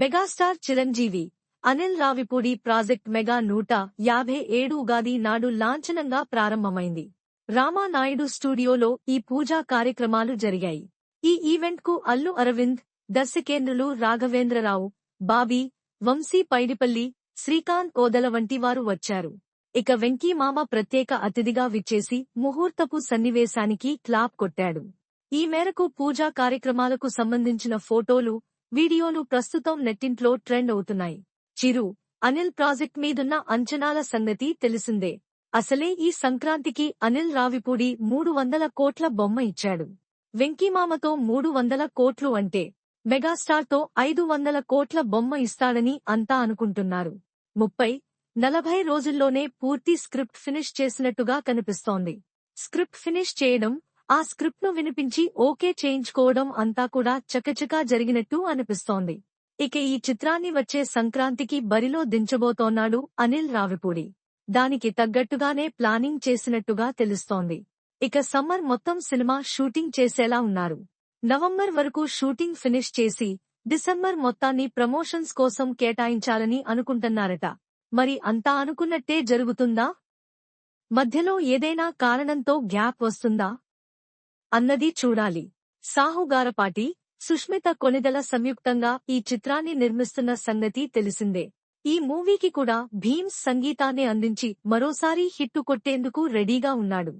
Megastar Chiranjeevi Anil Ravipudi project mega నూట యాభై ఏడు ఉగాది నాడు లాంఛనంగా ప్రారంభమైంది. రామానాయుడు స్టూడియోలో ఈ పూజా కార్యక్రమాలు జరిగాయి. ఈ ఈవెంట్కు అల్లు అరవింద్ దర్శకేంద్రులు రాఘవేంద్రరావు బాబీ వంశీ పైడిపల్లి శ్రీకాంత్ ఓదల వంటి వారు వచ్చారు. ఇక వెంకీమామ ప్రత్యేక అతిథిగా విచ్చేసి ముహూర్తపు సన్నివేశానికి క్లాప్ కొట్టాడు. ఈ మేరకు పూజా కార్యక్రమాలకు సంబంధించిన ఫోటోలు వీడియోలు ప్రస్తుతం నెట్టింట్లో ట్రెండ్ అవుతున్నాయి. చిరు అనిల్ ప్రాజెక్ట్ మీదున్న అంచనాల సంగతి తెలిసిందే. అసలే ఈ సంక్రాంతికి అనిల్ రావిపూడి మూడు వందల కోట్ల బొమ్మ ఇచ్చాడు. వెంకీమామతో మూడు వందల కోట్లు అంటే మెగాస్టార్తో ఐదు వందల కోట్ల బొమ్మ ఇస్తాడని అంతా అనుకుంటున్నారు. ముప్పై నలభై రోజుల్లోనే పూర్తి స్క్రిప్ట్ ఫినిష్ చేసినట్టుగా కనిపిస్తోంది. స్క్రిప్ట్ ఫినిష్ చేయడం ఆ స్క్రిప్ట్ను వినిపించి ఓకే చేయించుకోవడం అంతా కూడా చకచకా జరిగినట్టు అనిపిస్తోంది. ఇక ఈ చిత్రాన్ని వచ్చే సంక్రాంతికి బరిలో దించబోతోన్నాడు అనిల్ రావిపూడి. దానికి తగ్గట్టుగానే ప్లానింగ్ చేసినట్టుగా తెలుస్తోంది. ఇక సమ్మర్ మొత్తం సినిమా షూటింగ్ చేసేలా ఉన్నారు. నవంబర్ వరకు షూటింగ్ ఫినిష్ చేసి డిసెంబర్ మొత్తాన్ని ప్రమోషన్స్ కోసం కేటాయించాలని అనుకుంటున్నారట. మరి అంతా అనుకున్నట్టే జరుగుతుందా? మధ్యలో ఏదైనా కారణంతో గ్యాప్ వస్తుందా? అన్నది చూడాలి. సాహుగారపాటి సుష్మిత కొనిదల సంయుక్తంగా ఈ చిత్రాన్ని నిర్మిస్తున్న సంగతి తెలిసిందే. ఈ మూవీకి కూడా భీమ్స్ సంగీతాన్ని అందించి మరోసారి హిట్టు కొట్టేందుకు రెడీగా ఉన్నాడు.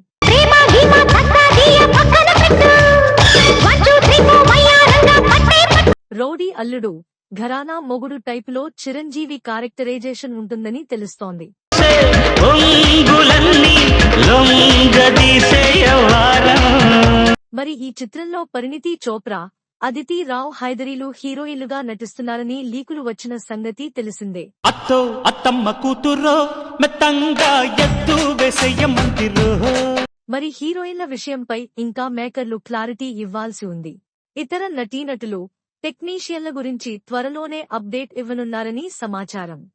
రౌడీ అల్లుడు ఘరానా మొగుడు టైపులో చిరంజీవి క్యారెక్టరైజేషన్ ఉంటుందని తెలుస్తోంది. మరి ఈ చిత్రంలో పరిణితి చోప్రా అదితి రావ్ హైదరీలు హీరోయిన్లుగా నటిస్తున్నారని లీకులు వచ్చిన సంగతి తెలిసిందే. అత్తో అత్తమ్మ కూతురో మెత్తంగా ఎత్తు మరి హీరోయిన్ల విషయంపై ఇంకా మేకర్లు క్లారిటీ ఇవ్వాల్సి ఉంది. ఇతర నటీనటులు టెక్నీషియన్ల గురించి త్వరలోనే అప్డేట్ ఇవ్వనున్నారని సమాచారం.